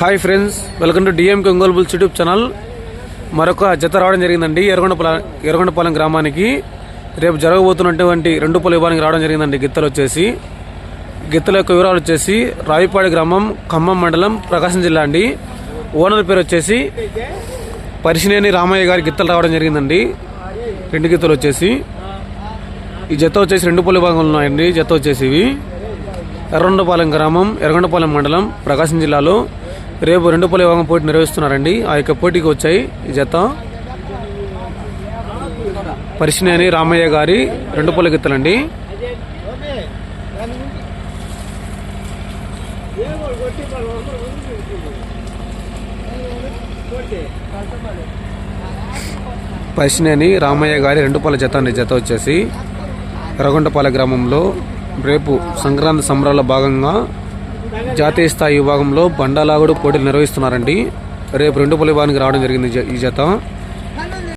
Hi friends welcome to DM Ongole bulls YouTube channel. మరొక జత రావడం జరిగిందండి. ఎర్రగొండపాలెం ఎర్రగొండపాలెం గ్రామానికి రేపు జరగబోతున్నటువంటి రెండు పొల విభాగానికి రావడం జరిగిందండి గిత్తలు వచ్చేసి. గిత్తల యొక్క వివరాలు వచ్చేసి రాయిపాడి గ్రామం ఖమ్మం మండలం ప్రకాశం జిల్లా అండి. ఓనర్ పేరు వచ్చేసి పరిశినేని రామయ్య గారి గిత్తలు రావడం జరిగిందండి. రెండు గిత్తలు వచ్చేసి. ఈ జత వచ్చేసి రెండు పలు భాగంలో ఉన్నాయండి. జత వచ్చేసి ఇవి. ఎర్రగొండపాలెం గ్రామం ఎర్రగొండపాలెం మండలం ప్రకాశం జిల్లాలో. రేపు రెండు పలు విభాగం పోటీ నిర్వహిస్తున్నారండి. ఆ యొక్క పోటీకి వచ్చాయి ఈ జత. పరిశినేని రామయ్య గారి రెండు పలు గిత్తలండి. పరిశినేని రామయ్య గారి రెండు పళ్ళ జత అండి. జత వచ్చేసి ఎర్రగొండపాలెం గ్రామంలో రేపు సంక్రాంతి సంబరాల్లో భాగంగా జాతీయ స్థాయి విభాగంలో బండలాగుడు పోటీలు నిర్వహిస్తున్నారండి. రేపు రెండు పులిభానికి రావడం జరిగింది ఈ ఈ జత.